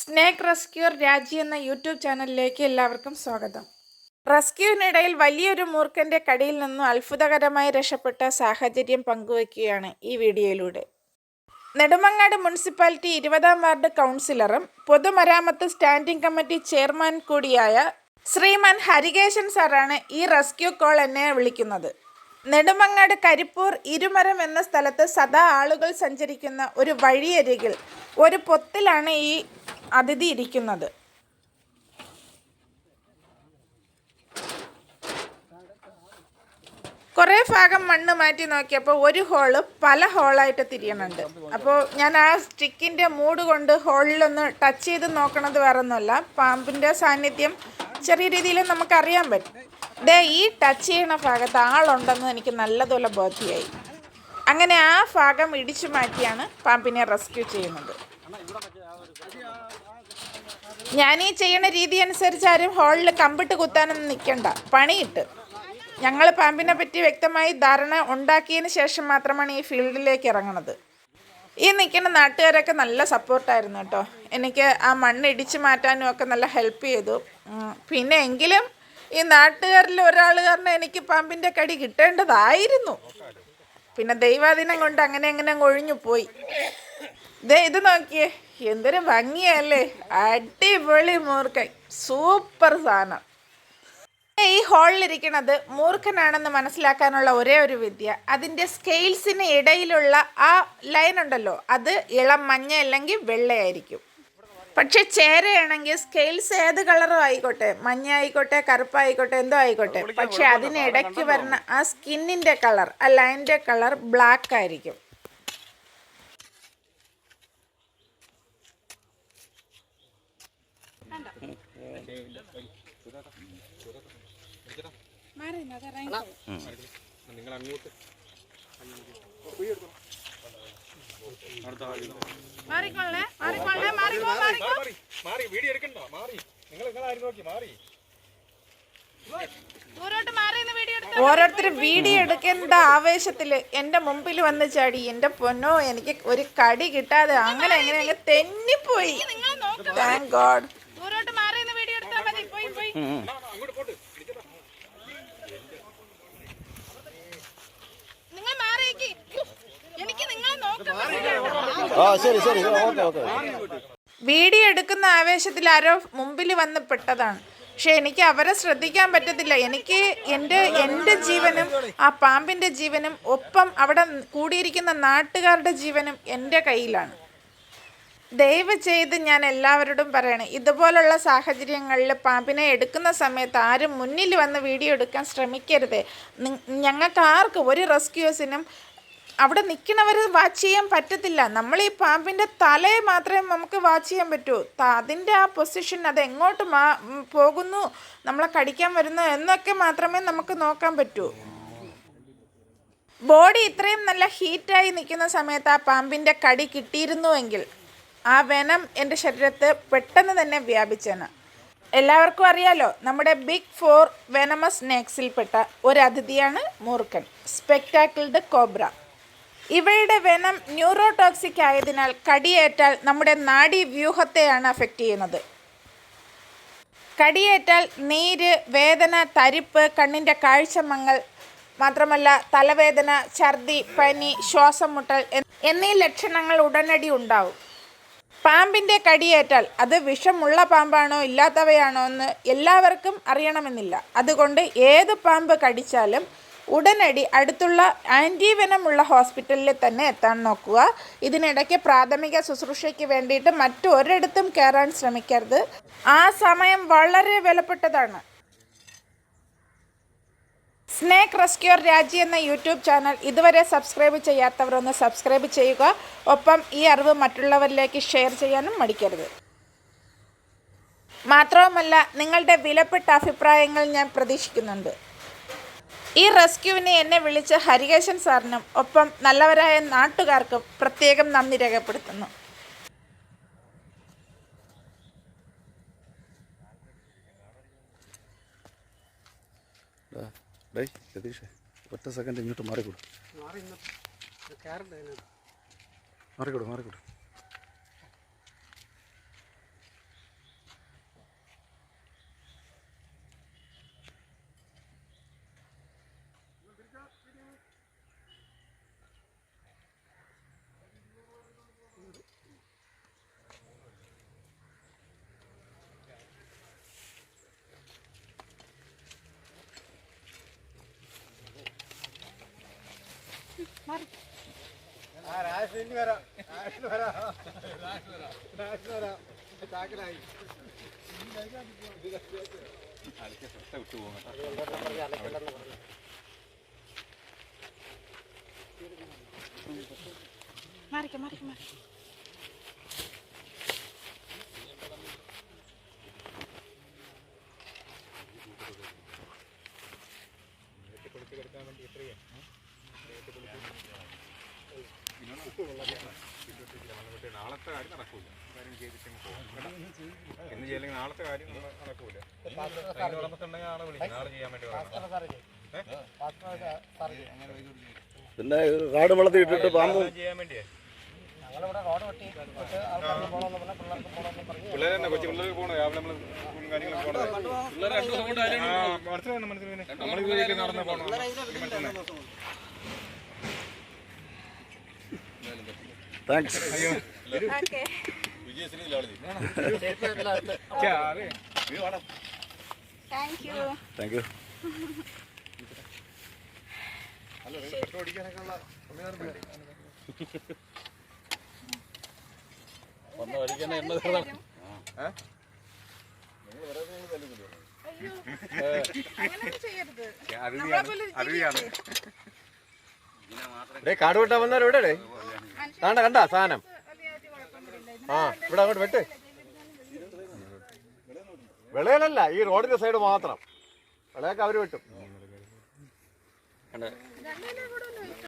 Snake rescuer രാജി എന്ന YouTube ചാനലിലേക്ക് എല്ലാവർക്കും സ്വാഗതം. റെസ്ക്യൂവിനിടയിൽ വലിയൊരു മൂർഖന്റെ കടിയിൽ നിന്നും അത്ഭുതകരമായി രക്ഷപ്പെട്ട സാഹചര്യം പങ്കുവയ്ക്കുകയാണ് ഈ വീഡിയോയിലൂടെ. നെടുമങ്ങാട് മുനിസിപ്പാലിറ്റി ഇരുപതാം വാർഡ് കൗൺസിലറും പൊതുമരാമത്ത് സ്റ്റാൻഡിംഗ് കമ്മിറ്റി ചെയർമാൻ കൂടിയായ ശ്രീമാൻ ഹരികേശൻ സാറാണ് ഈ റെസ്ക്യൂ കോൾ എന്നെ വിളിക്കുന്നത്. നെടുമങ്ങാട് കരിപ്പൂർ ഇരുമരം എന്ന സ്ഥലത്ത് സദാ ആളുകൾ സഞ്ചരിക്കുന്ന ഒരു വഴിയരികിൽ ഒരു പൊത്തിലാണ് ഈ അതിഥി ഇരിക്കുന്നത്. കുറേ ഭാഗം മണ്ണ് മാറ്റി നോക്കിയപ്പോൾ ഒരു ഹോൾ പല ഹോളായിട്ട് തിരിയണുണ്ട് അപ്പോൾ ഞാൻ ആ സ്റ്റിക്കിന്റെ മൂട് കൊണ്ട് ഹോളിലൊന്ന് ടച്ച് ചെയ്ത് നോക്കണത് വേറെ ഒന്നുമല്ല പാമ്പിന്റെ സാന്നിധ്യം ചെറിയ രീതിയിൽ നമുക്കറിയാൻ പറ്റും. ദേ ഈ ടച്ച് ചെയ്യണ ഭാഗത്ത് ആളുണ്ടെന്ന് എനിക്ക് നല്ലതുപോലെ ബോധ്യമായി. അങ്ങനെ ആ ഭാഗം ഇടിച്ചു മാറ്റിയാണ് പാമ്പിനെ റെസ്ക്യൂ ചെയ്യുന്നത്. ഞാൻ ഈ ചെയ്യുന്ന രീതി അനുസരിച്ച് ആരും ഹോളിൽ കമ്പിട്ട് കുത്താനൊന്നും നിൽക്കണ്ട പണിയിട്ട്. ഞങ്ങൾ പാമ്പിനെ പറ്റി വ്യക്തമായി ധാരണ ഉണ്ടാക്കിയതിന് ശേഷം മാത്രമാണ് ഈ ഫീൽഡിലേക്ക് ഇറങ്ങുന്നത് ഈ നിൽക്കുന്ന നാട്ടുകാരൊക്കെ നല്ല സപ്പോർട്ടായിരുന്നു കേട്ടോ. എനിക്ക് ആ മണ്ണ് ഇടിച്ചു മാറ്റാനും ഒക്കെ നല്ല ഹെൽപ്പ് ചെയ്തു. പിന്നെ എങ്കിലും ഈ നാട്ടുകാരിൽ ഒരാൾ കാരണം എനിക്ക് പാമ്പിന്റെ കടി കിട്ടേണ്ടതായിരുന്നു. പിന്നെ ദൈവാധീനം കൊണ്ട് അങ്ങനെ അങ്ങനെ ഒഴിഞ്ഞു പോയി. ദേ ഇത് നോക്കിയേ. എന്തൊരു ഭംഗിയല്ലേ. അടിപൊളി മൂർക്കൻ സൂപ്പർ സാധനം. ഈ ഹോളിലിരിക്കുന്നത് മൂർഖനാണെന്ന് മനസ്സിലാക്കാനുള്ള ഒരേ ഒരു വിദ്യ. അതിന്റെ സ്കെയിൽസിന് ഇടയിലുള്ള ആ ലൈൻ ഉണ്ടല്ലോ അത് ഇളം മഞ്ഞ അല്ലെങ്കിൽ വെള്ളയായിരിക്കും. പക്ഷെ ചേരയാണെങ്കിൽ സ്കെയിൽസ് ഏത് കളറും ആയിക്കോട്ടെ മഞ്ഞ ആയിക്കോട്ടെ കറുപ്പായിക്കോട്ടെ എന്തോ ആയിക്കോട്ടെ. പക്ഷെ അതിനിടയ്ക്ക് വരുന്ന ആ സ്കിന്നിന്റെ കളർ ആ ലൈനിന്റെ കളർ ബ്ലാക്ക് ആയിരിക്കും മാറിക്കോ മാറിക്കോ. മാറി വീഡിയോ എടുക്കണ്ട മാറി നിങ്ങൾ നോക്കി മാറി ഓരോരുത്തർ വീഡിയോ എടുക്കേണ്ട ആവേശത്തിൽ എന്റെ മുമ്പിൽ വന്ന് ചാടി എന്റെ പൊന്നോ എനിക്ക് ഒരു കടി കിട്ടാതെ അങ്ങനെ അങ്ങനെ അങ്ങ് തെന്നിപ്പോയി. താങ്ക് ഗോഡ് അങ്ങോട്ട് ആ ശരി ശരി. Okay okay. വീഡിയോ എടുക്കുന്ന ആവേശത്തിൽ ആരോ മുമ്പിൽ വന്ന് പെട്ടതാണ്. പക്ഷെ എനിക്ക് അവരെ ശ്രദ്ധിക്കാൻ പറ്റത്തില്ല. എനിക്ക് എന്റെ എന്റെ ജീവനും ആ പാമ്പിന്റെ ജീവനും ഒപ്പം അവിടെ കൂടിയിരിക്കുന്ന നാട്ടുകാരുടെ ജീവനും എന്റെ കയ്യിലാണ്. ദയവ് ചെയ്ത് ഞാൻ എല്ലാവരോടും പറയണം ഇതുപോലുള്ള സാഹചര്യങ്ങളിൽ പാമ്പിനെ എടുക്കുന്ന സമയത്ത് ആരും മുന്നിൽ വന്ന് വീഡിയോ എടുക്കാൻ ശ്രമിക്കരുത്. ഞങ്ങൾക്ക് ആർക്കും ഒരു റെസ്ക്യൂസിനും അവിടെ നിൽക്കണവർ വാച്ച് ചെയ്യാൻ പറ്റത്തില്ല. നമ്മൾ ഈ പാമ്പിന്റെ തലയെ മാത്രമേ നമുക്ക് വാച്ച് ചെയ്യാൻ പറ്റൂ. അതിന്റെ ആ പൊസിഷൻ അത് എങ്ങോട്ട് മാ പോകുന്നു നമ്മളെ കടിക്കാൻ വരുന്നു എന്നൊക്കെ മാത്രമേ നമുക്ക് നോക്കാൻ പറ്റൂ. ബോഡി ഇത്രയും നല്ല ഹീറ്റായി നിൽക്കുന്ന സമയത്ത് ആ പാമ്പിന്റെ കടി കിട്ടിയിരുന്നുവെങ്കിൽ ആ വെനം എന്റെ ശരീരത്ത് പെട്ടെന്ന് തന്നെ വ്യാപിച്ചാണ് എല്ലാവർക്കും അറിയാലോ നമ്മുടെ ബിഗ് ഫോർ വെനമസ് സ്നേക്സിൽപ്പെട്ട ഒരു അതിഥിയാണ് മൂർഖൻ സ്പെക്ടാക്കിൾഡ് കോബ്ര ഇവയുടെ വെനം ന്യൂറോടോക്സിക് ആയതിനാൽ കടിയേറ്റാൽ നമ്മുടെ നാഡി വ്യൂഹത്തെയാണ് അഫക്റ്റ് ചെയ്യുന്നത്. കടിയേറ്റാൽ നീര് വേദന തരിപ്പ് കണ്ണിന്റെ കാഴ്ചമങ്ങൽ മാത്രമല്ല തലവേദന ഛർദി പനി ശ്വാസം മുട്ടൽ എന്നീ ലക്ഷണങ്ങൾ ഉടനടി ഉണ്ടാവും. പാമ്പിന്റെ കടിയേറ്റാൽ അത് വിഷമുള്ള പാമ്പാണോ ഇല്ലാത്തവയാണോ എന്ന് എല്ലാവർക്കും അറിയണമെന്നില്ല. അതുകൊണ്ട് ഏത് പാമ്പ് കടിച്ചാലും ഉടനടി അടുത്തുള്ള ആന്റിവെനമുള്ള ഹോസ്പിറ്റലിൽ തന്നെ എത്താൻ നോക്കുക. ഇതിനിടയ്ക്ക് പ്രാഥമിക ശുശ്രൂഷയ്ക്ക് വേണ്ടിയിട്ട് മറ്റൊരിടത്തും കയറാൻ ശ്രമിക്കരുത്. ആ സമയം വളരെ വിലപ്പെട്ടതാണ്. സ്നേക്ക് റെസ്ക്യൂർ രാജി എന്ന യൂട്യൂബ് ചാനൽ ഇതുവരെ സബ്സ്ക്രൈബ് ചെയ്യാത്തവർ ഒന്ന് സബ്സ്ക്രൈബ് ചെയ്യുക. ഒപ്പം ഈ അറിവ് മറ്റുള്ളവരിലേക്ക് ഷെയർ ചെയ്യാനും മടിക്കരുത്. മാത്രവുമല്ല നിങ്ങളുടെ വിലപ്പെട്ട അഭിപ്രായങ്ങൾ ഞാൻ പ്രതീക്ഷിക്കുന്നുണ്ട്. ഈ റെസ്ക്യൂവിനെ എന്നെ വിളിച്ച ഹരികേശൻ സാറിനും ഒപ്പം നല്ലവരായ നാട്ടുകാർക്കും പ്രത്യേകം നന്ദി രേഖപ്പെടുത്തുന്നു. ഡേ രതീഷേ ഒറ്റ സെക്കൻഡ് ഇങ്ങോട്ട് മാറിക്കൂടും? മാറിക്കൂടും മാറിക്കൊടു? മാറിക്ക മാറിക്ക മാറിക്ക നാളത്തെ കാര്യം നടക്കൂല കാര്യം ചെയ്തിട്ട് അങ്ങ് പോകും കേട്ടോ? ഇന്ന് ചെയ്യില്ലെങ്കിൽ നാളത്തെ കാര്യം നട- നടക്കൂല അതിന് ഉടമസ്ഥുണ്ടെങ്കിൽ ആളെ വിളിക്കും നാളെ ചെയ്യാൻ വേണ്ടി. പിന്നെ കാട് വെള്ളത്തിൽ ഇട്ടിട്ട് പാമ്പ് ചെയ്യാൻ വേണ്ടിയേ പിള്ളേർ തന്നെ കൊച്ചു പിള്ളേർക്ക് പോകണം രാവിലെ നമ്മൾ സ്കൂളും കാര്യങ്ങളൊക്കെ പോകണം മനസ്സിലായി മനസ്സിലായി നമ്മൾ നടന്നു നടന്ന് പോകണം എനിക്ക് മനസ്സിലായി താങ്ക്സ് ഓക്കെ താങ്ക് യു വന്ന വഴിക്ക് തന്നെ എണ്ണ തീർന്നാണ് അയ്യോ അങ്ങനെ ചെയ്യരുത് അതിഥിയാണ് അതിഥിയാണ് ഡേ കാട് വെട്ടാൻ വന്നവർ എവിടെ കണ്ട കണ്ട സാധനം? ആ ഇവിടെ അങ്ങോട്ട് വെട്ട്. വിളയിലല്ല ഈ റോഡിന്റെ സൈഡ് മാത്രം. വിളയൊക്കെ അവർ വെട്ടും.